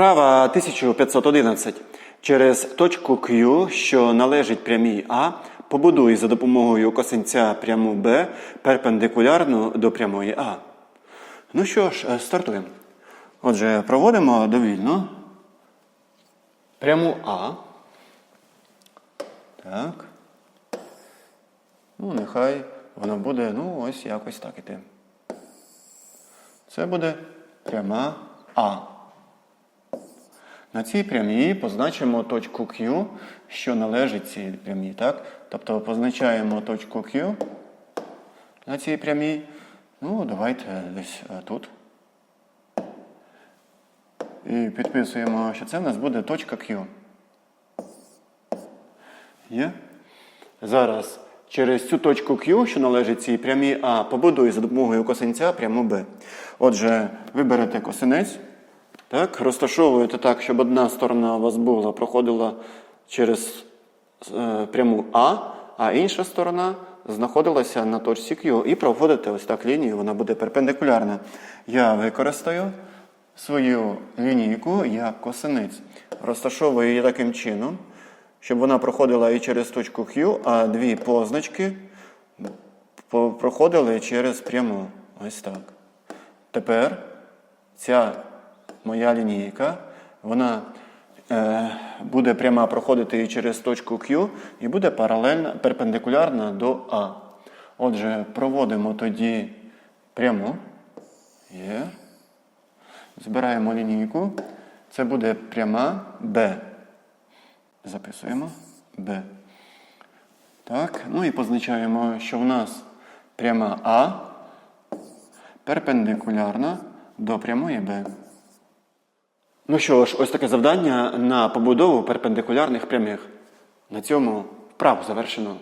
Вправа 1511. Через точку Q, що належить прямій А, побудуй за допомогою косинця пряму Б перпендикулярну до прямої А. Ну що ж, е, стартуємо. Отже, проводимо довільно пряму А. Так. Ну, нехай вона буде, ну, ось якось так іти. Це буде пряма А. На цій прямій позначимо точку Q, що належить цій прямій. Так? Тобто позначаємо точку Q на цій прямій. Ну, давайте десь е, тут. І підписуємо, що це в нас буде точка Q. Є? Зараз через цю точку Q, що належить цій прямій А, побудую за допомогою косинця пряму Б. Отже, ви берете косинець, так, розташовуєте так, щоб одна сторона у вас була, проходила через е, пряму А, а інша сторона знаходилася на точці Q. І проводите ось так лінію, вона буде перпендикулярна. Я використаю свою лінійку як косинець. Розташовую її таким чином, щоб вона проходила і через точку Q, а дві позначки проходили через пряму. Ось так. Тепер ця моя лінійка, вона е, буде пряма проходити через точку Q і буде паралельна, перпендикулярна до А. Отже, проводимо тоді пряму. Є. Збираємо лінійку. Це буде пряма Б. Записуємо Б. Так, ну і позначаємо, що в нас пряма А перпендикулярна до прямої Б. Ну що ж, ось таке завдання на побудову перпендикулярних прямих. На цьому вправу завершено.